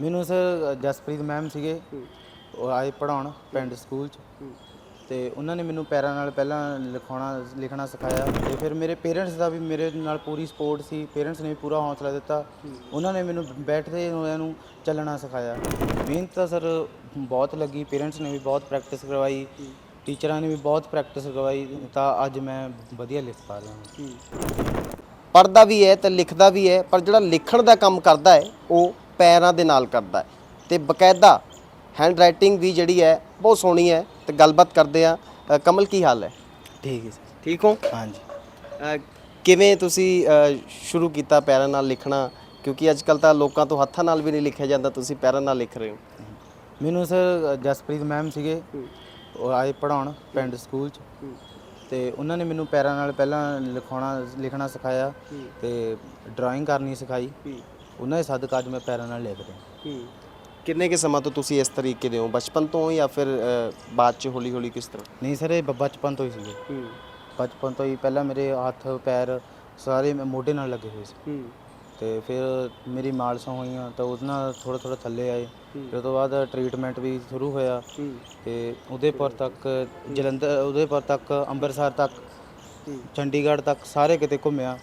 ਮੈਨੂੰ sir Jaspreet ma'am ਸੀਗੇ, ਉਹ ਆਏ ਪੜਾਉਣ ਪਿੰਡ ਸਕੂਲ 'ਚ। ਤੇ ਉਹਨਾਂ ਨੇ ਮੈਨੂੰ ਪੈਰਾਂ ਨਾਲ ਪਹਿਲਾਂ ਲਿਖਾਉਣਾ, ਲਿਖਣਾ ਸਿਖਾਇਆ ਤੇ ਫਿਰ ਮੇਰੇ ਪੇਰੈਂਟਸ ਦਾ ਵੀ ਮੇਰੇ ਨਾਲ ਪੂਰੀ ਸਪੋਰਟ ਸੀ, ਪੇਰੈਂਟਸ ਨੇ ਵੀ ਪੂਰਾ ਹੌਸਲਾ ਦਿੱਤਾ। ਉਹਨਾਂ ਨੇ ਮੈਨੂੰ ਬੈਠਦੇ ਹੋਇਆਂ ਨੂੰ ਚੱਲਣਾ ਸਿਖਾਇਆ। ਮਿਹਨਤ ਤਾਂ ਸਰ ਬਹੁਤ ਲੱਗੀ, ਪੇਰੈਂਟਸ ਨੇ ਵੀ ਬਹੁਤ ਪ੍ਰੈਕਟਿਸ ਕਰਵਾਈ, ਟੀਚਰਾਂ ਨੇ ਵੀ ਬਹੁਤ ਪ੍ਰੈਕਟਿਸ ਕਰਵਾਈ, ਤਾਂ ਅੱਜ ਮੈਂ ਵਧੀਆ ਲਿਖ ਪਾ ਰਿਹਾ ਹਾਂ। ਪੜ੍ਹਦਾ ਵੀ ਹੈ ਤੇ ਲਿਖਦਾ ਵੀ ਹੈ, ਪਰ ਜਿਹੜਾ ਲਿਖਣ ਦਾ ਕੰਮ ਕਰਦਾ ਹੈ, ਉਹ ਪੈਰਾਂ ਦੇ ਨਾਲ ਕਰਦਾ ਹੈ। ਤੇ ਬਕਾਇਦਾ ਹੈਂਡ ਰਾਈਟਿੰਗ ਵੀ ਜਿਹੜੀ ਹੈ ਬਹੁਤ ਸੋਹਣੀ ਹੈ ਤੇ ਗੱਲਬਾਤ ਕਰਦੇ ਆ ਕਮਲ ਕੀ ਹਾਲ ਹੈ? ਠੀਕ ਹੈ ਸਰ। ਠੀਕ ਹੋ? ਹਾਂਜੀ। ਕਿਵੇਂ ਤੁਸੀਂ ਸ਼ੁਰੂ ਕੀਤਾ ਪੈਰਾਂ ਨਾਲ ਲਿਖਣਾ? ਕਿਉਂਕਿ ਅੱਜ ਕੱਲ ਤਾਂ ਲੋਕਾਂ ਤੋਂ ਹੱਥਾਂ ਨਾਲ ਵੀ ਨਹੀਂ ਲਿਖਿਆ ਜਾਂਦਾ ਤੁਸੀਂ ਪੈਰਾਂ ਨਾਲ ਲਿਖ ਰਹੇ ਹੋ। ਮੈਨੂੰ ਸਰ ਜਸਪ੍ਰੀਤ ਮੈਮ ਸੀਗੇ। ਉਹ ਆਏ ਪੜਾਉਣ ਪਿੰਡ ਸਕੂਲ 'ਚ। ਤੇ ਉਹਨਾਂ ਨੇ ਮੈਨੂੰ ਪੈਰਾਂ ਨਾਲ ਪਹਿਲਾਂ ਲਿਖਾਉਣਾ ਲਿਖਣਾ ਸਿਖਾਇਆ ਤੇ ਡਰਾਇੰਗ ਕਰਨੀ ਸਿਖਾਈ। ਉਹਨਾਂ ਦੇ ਸਦਕਾ ਅੱਜ ਮੈਂ ਪੈਰਾਂ ਨਾਲ ਲਿਖ ਰਿਹਾ। ਕਿੰਨੇ ਕੇ ਸਮਾਂ ਤੋਂ ਤੁਸੀਂ ਇਸ ਤਰੀਕੇ ਦੇ ਹੋ? ਬਚਪਨ ਤੋਂ ਜਾਂ ਫਿਰ ਅ, ਬਾਅਦ ਚ ਹੌਲੀ ਹੌਲੀ ਕਿਸ ਤਰ੍ਹਾਂ? ਨਹੀਂ ਸਰ ਇਹ ਬ- ਬਚਪਨ ਤੋਂ ਹੀ ਸੀਗੇ। ਬਚਪਨ ਤੋਂ ਹੀ ਪਹਿਲਾਂ ਮੇਰੇ ਹੱਥ ਪੈਰ ਸਾਰੇ ਮੈਂ ਮੋਢੇ ਨਾਲ ਲੱਗੇ ਹੋਏ ਸੀ। ਤੇ ਫਿਰ ਮੇਰੀ ਮਾਲਸ਼ਾਂ ਹੋਈਆਂ ਤਾਂ ਉਹਦੇ ਨਾਲ ਥੋੜਾ ਥੋੜਾ ਥੱਲੇ ਆਏ। ਫਿਰ ਉਹ ਤੋਂ ਬਾਅਦ ਟ੍ਰੀਟਮੈਂਟ ਵੀ ਸ਼ੁਰੂ ਹੋਇਆ। ਤੇ ਉਦੇਪੁਰ ਤੱਕ ਜਲੰਧਰ ਉਦੇਪੁਰ ਤੱਕ ਅੰਮ੍ਰਿਤਸਰ ਤੱਕ ਚੰਡੀਗੜ੍ਹ ਤੱਕ ਸਾਰੇ ਕਿਤੇ ਘੁੰਮਿਆ।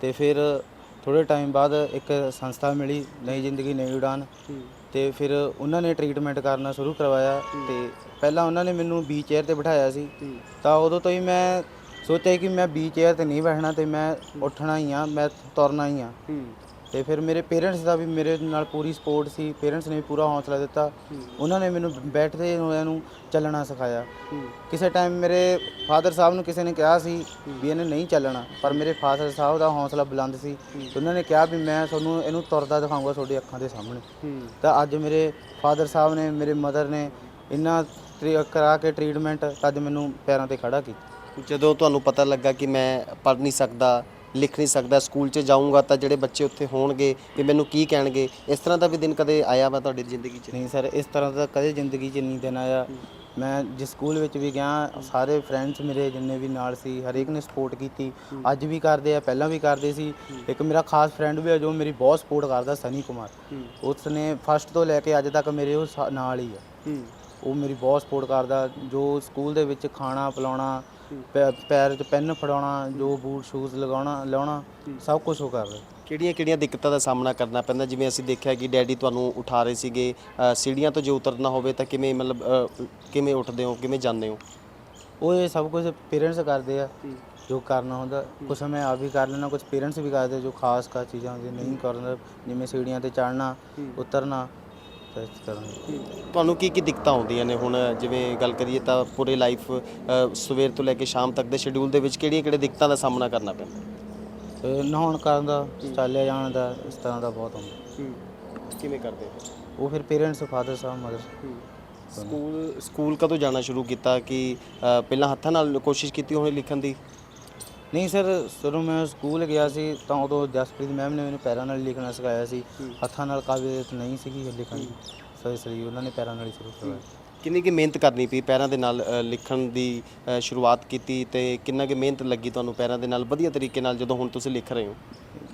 ਤੇ ਫਿਰ ਥੋੜੇ ਟਾਈਮ ਬਾਅਦ ਇੱਕ ਸੰਸਥਾ ਮਿਲੀ ਨਈ ਜ਼ਿੰਦਗੀ ਨਈ ਉਡਾਨ ਤੇ ਫਿਰ ਉਹਨਾਂ ਨੇ ਟ੍ਰੀਟਮੈਂਟ ਕਰਨਾ ਸ਼ੁਰੂ ਕਰਵਾਇਆ ਤੇ ਪਹਿਲਾਂ ਉਹਨਾਂ ਨੇ ਮੈਨੂੰ ਬੀ ਚੇਅਰ ਤੇ ਬਿਠਾਇਆ ਸੀ। ਤਾਂ ਉਦੋਂ ਤੋਂ ਹੀ ਮੈਂ ਸੋਚਿਆ ਕਿ ਮੈਂ ਬੀ ਚੇਅਰ ਤੇ ਨਹੀਂ ਬੈਠਣਾ ਤੇ ਮੈਂ ਉੱਠਣਾ ਹੀ ਆ ਮੈਂ ਤੁਰਨਾ ਹੀ ਆ। ਤੇ ਫਿਰ ਮੇਰੇ ਪੇਰੈਂਟਸ ਦਾ ਵੀ ਮੇਰੇ ਨਾਲ ਪੂਰੀ ਸਪੋਰਟ ਸੀ ਪੇਰੈਂਟਸ ਨੇ ਵੀ ਪੂਰਾ ਹੌਸਲਾ ਦਿੱਤਾ। ਉਹਨਾਂ ਨੇ ਮੈਨੂੰ ਬੈਠਦੇ ਹੋਇਆਂ ਨੂੰ ਚੱਲਣਾ ਸਿਖਾਇਆ। ਕਿਸੇ ਟਾਈਮ ਮੇਰੇ ਫਾਦਰ ਸਾਹਿਬ ਨੂੰ ਕਿਸੇ ਨੇ ਕਿਹਾ ਸੀ ਵੀ ਇਹਨੇ ਨਹੀਂ ਚੱਲਣਾ, ਪਰ ਮੇਰੇ ਫਾਦਰ ਸਾਹਿਬ ਦਾ ਹੌਸਲਾ ਬੁਲੰਦ ਸੀ। ਉਹਨਾਂ ਨੇ ਕਿਹਾ ਵੀ ਮੈਂ ਤੁਹਾਨੂੰ ਇਹਨੂੰ ਤੁਰਦਾ ਦਿਖਾਊਂਗਾ ਤੁਹਾਡੀ ਅੱਖਾਂ ਦੇ ਸਾਹਮਣੇ। ਤਾਂ ਅੱਜ ਮੇਰੇ ਫਾਦਰ ਸਾਹਿਬ ਨੇ, ਮੇਰੇ ਮਦਰ ਨੇ ਇੰਨਾ ਟਰੀ- ਕਰਾ ਕੇ ਟ੍ਰੀਟਮੈਂਟ ਅੱਜ ਮੈਨੂੰ ਪੈਰਾਂ ਤੇ ਖੜਾ ਕੀਤਾ। ਜਦੋਂ ਤੁਹਾਨੂੰ ਪਤਾ ਲੱਗਾ ਕਿ ਮੈਂ ਪੜ੍ਹ ਨਹੀਂ ਸਕਦਾ ਲਿਖ ਨਹੀਂ ਸਕਦਾ ਸਕੂਲ 'ਚ ਜਾਊਂਗਾ ਤਾਂ ਜਿਹੜੇ ਬੱਚੇ ਉੱਥੇ ਹੋਣਗੇ ਕਿ ਮੈਨੂੰ ਕੀ ਕਹਿਣਗੇ ਇਸ ਤਰ੍ਹਾਂ ਦਾ ਵੀ ਦਿਨ ਕਦੇ ਆਇਆ ਵਾ ਤੁਹਾਡੀ ਜ਼ਿੰਦਗੀ 'ਚ? ਨਹੀਂ ਸਰ ਇਸ ਤਰ੍ਹਾਂ ਦਾ ਕਦੇ ਜ਼ਿੰਦਗੀ 'ਚ ਨਹੀਂ ਦਿਨ ਆਇਆ। ਮੈਂ ਜਿਸ ਸਕੂਲ ਵਿੱਚ ਵੀ ਗਿਆ ਸਾਰੇ ਫਰੈਂਡਸ ਮੇਰੇ ਜਿੰਨੇ ਵੀ ਨਾਲ ਸੀ ਹਰੇਕ ਨੇ ਸਪੋਰਟ ਕੀਤੀ। ਅੱਜ ਵੀ ਕਰਦੇ ਆ ਪਹਿਲਾਂ ਵੀ ਕਰਦੇ ਸੀ। ਇੱਕ ਮੇਰਾ ਖਾਸ ਫਰੈਂਡ ਵੀ ਹੈ ਜੋ ਮੇਰੀ ਬਹੁਤ ਸਪੋਰਟ ਕਰਦਾ ਸਨੀ ਕੁਮਾਰ। ਉਸ ਨੇ ਫਸਟ ਤੋਂ ਲੈ ਕੇ ਅੱਜ ਤੱਕ ਮੇਰੇ ਉਹ ਸਾ- ਨਾਲ ਹੀ ਆ। ਉਹ ਮੇਰੀ ਬਹੁਤ ਸਪੋਰਟ ਕਰਦਾ ਜੋ ਸਕੂਲ ਦੇ ਵਿੱਚ ਖਾਣਾ ਪਿਲਾਉਣਾ ਪੈ- ਪੈਰ 'ਚ ਪੈਨ ਫੜਾਉਣਾ ਜੋ ਬੂਟ ਸ਼ੂਜ਼ ਲਗਾਉਣਾ ਲਾਉਣਾ ਸਭ ਕੁਝ ਉਹ ਕਰਦਾ ਕਿਹੜੀਆਂ ਕਿਹੜੀਆਂ ਦਿੱਕਤਾਂ ਦਾ ਸਾਹਮਣਾ ਕਰਨਾ ਪੈਂਦਾ? ਜਿਵੇਂ ਅਸੀਂ ਦੇਖਿਆ ਕਿ ਡੈਡੀ ਤੁਹਾਨੂੰ ਉਠਾ ਰਹੇ ਸੀਗੇ ਅ, ਸੀੜੀਆਂ ਤੋਂ ਜੇ ਉਤਰਨਾ ਹੋਵੇ ਤਾਂ ਕਿਵੇਂ ਮਤਲਬ ਅ, ਕਿਵੇਂ ਉੱਠਦੇ ਹੋ? ਕਿਵੇਂ ਜਾਂਦੇ ਹੋ? ਉਹ ਇਹ ਸਭ ਕੁਝ ਪੇਰੈਂਟਸ ਕਰਦੇ ਆ। ਜੋ ਕਰਨਾ ਹੁੰਦਾ ਕੁਝ ਮੈਂ ਆਪ ਵੀ ਕਰ ਲੈਣਾ ਕੁਝ ਪੇਰੈਂਟਸ ਵੀ ਕਰਦੇ ਜੋ ਖਾਸ ਖਾਸ ਚੀਜ਼ਾਂ ਹੁੰਦੀਆਂ ਨਹੀਂ ਕਰਨਾ ਜਿਵੇਂ ਸੀੜੀਆਂ ਤੇ ਚੜਨਾ ਉਤਰਨਾ ਇਸ ਤਰ੍ਹਾਂ ਤੁਹਾਨੂੰ ਕੀ ਕੀ ਦਿੱਕਤਾਂ ਆਉਂਦੀਆਂ ਨੇ ਹੁਣ? ਜਿਵੇਂ ਗੱਲ ਕਰੀਏ ਤਾਂ ਪੂਰੇ ਲਾਈਫ ਸਵੇਰ ਤੋਂ ਲੈ ਕੇ ਸ਼ਾਮ ਤੱਕ ਦੇ ਸ਼ਡਿਊਲ ਦੇ ਵਿੱਚ ਕਿਹੜੀਆਂ ਕਿਹੜੀਆਂ ਦਿੱਕਤਾਂ ਦਾ ਸਾਹਮਣਾ ਕਰਨਾ ਪੈਂਦਾ? ਤੇ ਨਹਾਉਣ ਕਰਨ ਦਾ ਚਾਲਿਆ ਜਾਣ ਦਾ ਇਸ ਤਰ੍ਹਾਂ ਦਾ ਬਹੁਤ ਹੁੰਦਾ। ਕਿਵੇਂ ਕਰਦੇ ਹੋ? ਉਹ ਫਿਰ ਪੇਰੈਂਟਸ ਫਾਦਰ ਸਾਹਿਬ ਮਦਰ ਸਕੂਲ ਸਕੂਲ ਕਦੋਂ ਜਾਣਾ ਸ਼ੁਰੂ ਕੀਤਾ? ਕਿ ਅ, ਪਹਿਲਾਂ ਹੱਥਾਂ ਨਾਲ ਕੋਸ਼ਿਸ਼ ਕੀਤੀ ਹੋਣੀ ਲਿਖਣ ਦੀ? ਨਹੀਂ ਸਰ ਜਦੋਂ ਮੈਂ ਸਕੂਲ ਗਿਆ ਸੀ ਤਾਂ ਉਦੋਂ ਜਸਪ੍ਰੀਤ ਮੈਮ ਨੇ ਮੈਨੂੰ ਪੈਰਾਂ ਨਾਲ ਲਿਖਣਾ ਸਿਖਾਇਆ ਸੀ। ਹੱਥਾਂ ਨਾਲ ਕਾਬਲੀਅਤ ਨਹੀਂ ਸੀਗੀ ਲਿਖਣ। ਦੀ ਸਹੀ ਸਹੀ ਉਹਨਾਂ ਨੇ ਪੈਰਾਂ ਨਾਲ ਹੀ ਸ਼ੁਰੂ ਕਰਵਾਇਆ ਕਿੰਨੀ ਕਿ ਮਿਹਨਤ ਕਰਨੀ ਪਈ ਪੈਰਾਂ ਦੇ ਨਾਲ ਅ, ਲਿਖਣ ਦੀ ਅ, ਸ਼ੁਰੂਆਤ ਕੀਤੀ ਤੇ ਕਿੰਨਾ ਕਿ ਮਿਹਨਤ ਲੱਗੀ ਤੁਹਾਨੂੰ ਪੈਰਾਂ ਦੇ ਨਾਲ ਵਧੀਆ ਤਰੀਕੇ ਨਾਲ ਜਦੋਂ ਹੁਣ ਤੁਸੀਂ ਲਿਖ ਰਹੇ ਹੋ?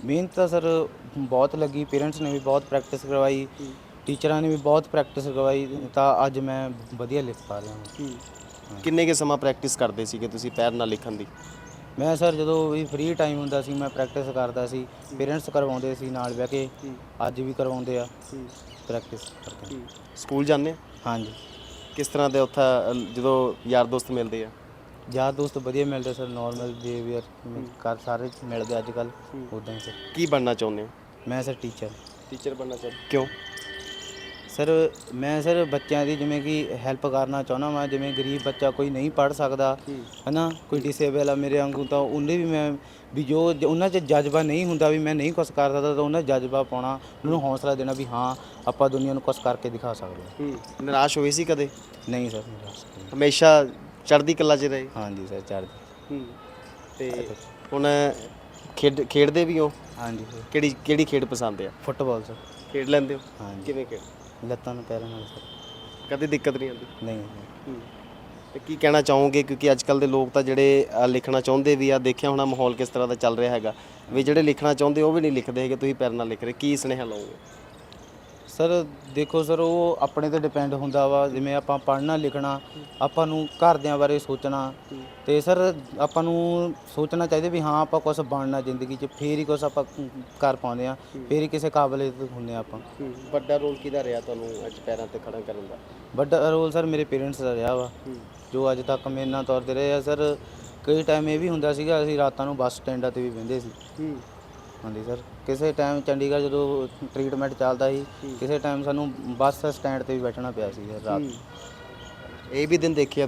ਮਿਹਨਤ ਤਾਂ ਸਰ ਬਹੁਤ ਲੱਗੀ ਪੇਰੈਂਟਸ ਨੇ ਵੀ ਬਹੁਤ ਪ੍ਰੈਕਟਿਸ ਕਰਵਾਈ ਟੀਚਰਾਂ ਨੇ ਵੀ ਬਹੁਤ ਪ੍ਰੈਕਟਿਸ ਕਰਵਾਈ ਤਾਂ ਅੱਜ ਮੈਂ ਵਧੀਆ ਲਿਖ ਪਾ ਰਿਹਾ ਹਾਂ। ਕਿੰਨੇ ਕੇ ਸਮਾਂ ਪ੍ਰੈਕਟਿਸ ਕਰਦੇ ਸੀਗੇ ਤੁਸੀਂ ਪੈਰ ਨਾਲ ਲਿਖਣ ਦੀ? ਮੈਂ ਸਰ ਜਦੋਂ ਵੀ ਫ੍ਰੀ ਟਾਈਮ ਹੁੰਦਾ ਸੀ ਮੈਂ ਪ੍ਰੈਕਟਿਸ ਕਰਦਾ ਸੀ ਪੇਰੈਂਟਸ ਕਰਵਾਉਂਦੇ ਸੀ ਨਾਲ ਬਹਿ ਕੇ ਅੱਜ ਵੀ ਕਰਵਾਉਂਦੇ ਆ। ਪ੍ਰੈਕਟਿਸ ਕਰਦੇ। ਸਕੂਲ ਜਾਂਦੇ ਹੋ? ਹਾਂਜੀ। ਕਿਸ ਤਰ੍ਹਾਂ ਦੇ ਉੱਥੇ ਅ, ਜਦੋਂ ਯਾਰ ਦੋਸਤ ਮਿਲਦੇ ਆ? ਯਾਰ ਦੋਸਤ ਵਧੀਆ ਮਿਲਦੇ ਸਰ ਨਾਰਮਲ ਬਿਹੇਵੀਅਰ ਕਰ ਸਾਰੇ ਮਿਲਦੇ ਅੱਜ ਕੱਲ ਉਦਾਂ ਹੀ ਸਰ। ਕੀ ਬਣਨਾ ਚਾਹੁੰਦੇ ਹੋ? ਮੈਂ ਸਰ ਟੀਚਰ ਟੀਚਰ ਬਣਨਾ ਚਾਹੁੰਦੇ ਕਿਉਂ? ਸਰ ਮੈਂ ਸਰ ਬੱਚਿਆਂ ਦੀ ਜਿਵੇਂ ਕਿ ਹੈਲਪ ਕਰਨਾ ਚਾਹੁੰਦਾ ਮੈਂ ਜਿਵੇਂ ਗਰੀਬ ਬੱਚਾ ਕੋਈ ਨਹੀਂ ਪੜ ਸਕਦਾ ਹਨਾ? ਕੋਈ ਡਿਸੇਬਲ ਆ ਮੇਰੇ ਵਾਂਗੂ ਤਾਂ ਉਹਨੇ ਵੀ ਮੈਂ ਵੀ ਜੋ ਉਹਨਾਂ 'ਚ ਜਜ਼ਬਾ ਨਹੀਂ ਹੁੰਦਾ ਵੀ ਮੈਂ ਨਹੀਂ ਕੁਝ ਕਰ ਸਕਦਾ ਤਾਂ ਉਹਨਾਂ 'ਚ ਜਜ਼ਬਾ ਪਾਉਣਾ ਉਹਨਾਂ ਨੂੰ ਹੌਸਲਾ ਦੇਣਾ ਵੀ ਹਾਂ ਆਪਾਂ ਦੁਨੀਆ ਨੂੰ ਕੁਝ ਕਰਕੇ ਦਿਖਾ ਸਕਦੇ ਹਾਂ। ਨਿਰਾਸ਼ ਹੋਏ ਸੀ ਕਦੇ? ਨਹੀਂ ਸਰ ਨਿਰਾਸ਼। ਹਮੇਸ਼ਾ ਚੜ੍ਹਦੀ ਕਲਾ 'ਚ ਰਹੇ? ਹਾਂਜੀ ਸਰ ਚੜ੍ਹਦੀ। ਤੇ ਹੁਣ ਖੇਡ ਖੇਡਦੇ ਵੀ ਹੋ? ਹਾਂਜੀ ਕਿਹੜੀ ਕਿਹੜੀ ਖੇਡ ਪਸੰਦ ਆ? Football sir. ਖੇਡ ਲੈਂਦੇ ਹੋ? ਹਾਂਜੀ। ਕਿਵੇਂ ਖੇਡ ਲੱਤਾਂ ਨੂੰ ਪੈਰਾਂ ਨਾਲ ਸਰ। ਕਦੇ ਦਿੱਕਤ ਨਹੀਂ ਆਉਂਦੀ? ਨਹੀਂ। ਤੇ ਕੀ ਕਹਿਣਾ ਚਾਹੋਗੇ? ਕਿਉਂਕਿ ਅੱਜ ਕੱਲ ਦੇ ਲੋਕ ਤਾਂ ਜਿਹੜੇ ਅ, ਲਿਖਣਾ ਚਾਹੁੰਦੇ ਵੀ ਆ ਦੇਖਿਆ ਹੋਣਾ ਮਾਹੌਲ ਕਿਸ ਤਰ੍ਹਾਂ ਦਾ ਚੱਲ ਰਿਹਾ ਹੈਗਾ। ਵੀ ਜਿਹੜੇ ਲਿਖਣਾ ਚਾਹੁੰਦੇ ਉਹ ਵੀ ਨਹੀਂ ਲਿਖਦੇ ਹੈਗੇ ਤੁਸੀਂ ਪੈਰ ਨਾਲ ਲਿਖ ਰਹੇ। ਕੀ ਸੁਨੇਹਾ ਲਾਓਗੇ? ਸਰ ਦੇਖੋ ਸਰ ਉਹ ਆਪਣੇ ਤੇ ਡਿਪੈਂਡ ਹੁੰਦਾ ਵਾ ਜਿਵੇਂ ਆਪਾਂ ਪੜ੍ਹਨਾ ਲਿਖਣਾ ਆਪਾਂ ਨੂੰ ਘਰਦਿਆਂ ਬਾਰੇ ਸੋਚਣਾ। ਤੇ ਸਰ ਆਪਾਂ ਨੂੰ ਸੋਚਣਾ ਚਾਹੀਦਾ ਵੀ ਹਾਂ ਆਪਾਂ ਕੁਝ ਬਣਨਾ ਜ਼ਿੰਦਗੀ 'ਚ ਫੇਰ ਹੀ ਕੁਝ ਆਪਾਂ ਕਰ ਪਾਉਂਦੇ ਆ ਫੇਰ ਹੀ ਕਿਸੇ ਕਾਬਲਿਅਤ ਹੁੰਦੇ ਆ ਆਪਾਂ। ਵੱਡਾ ਰੋਲ ਕਿਹਦਾ ਰਿਹਾ ਤੁਹਾਨੂੰ ਅੱਜ ਪੈਰਾਂ ਤੇ ਖੜਾ ਕਰਨ ਦਾ? ਵੱਡਾ ਰੋਲ ਸਰ ਮੇਰੇ ਪੇਰੈਂਟਸ ਦਾ ਰਿਹਾ ਵਾ ਜੋ ਅੱਜ ਤੱਕ ਮੇਰੇ ਨਾਲ ਤੁਰਦੇ ਰਹੇ ਆ। ਸਰ ਕਈ ਟਾਈਮ ਇਹ ਵੀ ਹੁੰਦਾ ਸੀਗਾ ਅਸੀਂ ਰਾਤਾਂ ਨੂੰ ਬੱਸ ਸਟੈਂਡਾਂ ਤੇ ਵੀ ਬਹਿੰਦੇ ਸੀ। ਹਾਂਜੀ ਸਰ ਕਿਸੇ ਟਾਈਮ ਚੰਡੀਗੜ੍ਹ ਜਦੋਂ ਟ੍ਰੀਟਮੈਂਟ ਚੱਲਦਾ ਸੀ ਕਿਸੇ ਟਾਈਮ ਸਾਨੂੰ ਬੱਸ ਸਟੈਂਡ ਤੇ ਵੀ ਬੈਠਣਾ ਪਿਆ ਸੀ ਰਾਤ। ਇਹ ਵੀ ਦਿਨ ਦੇਖਿਆ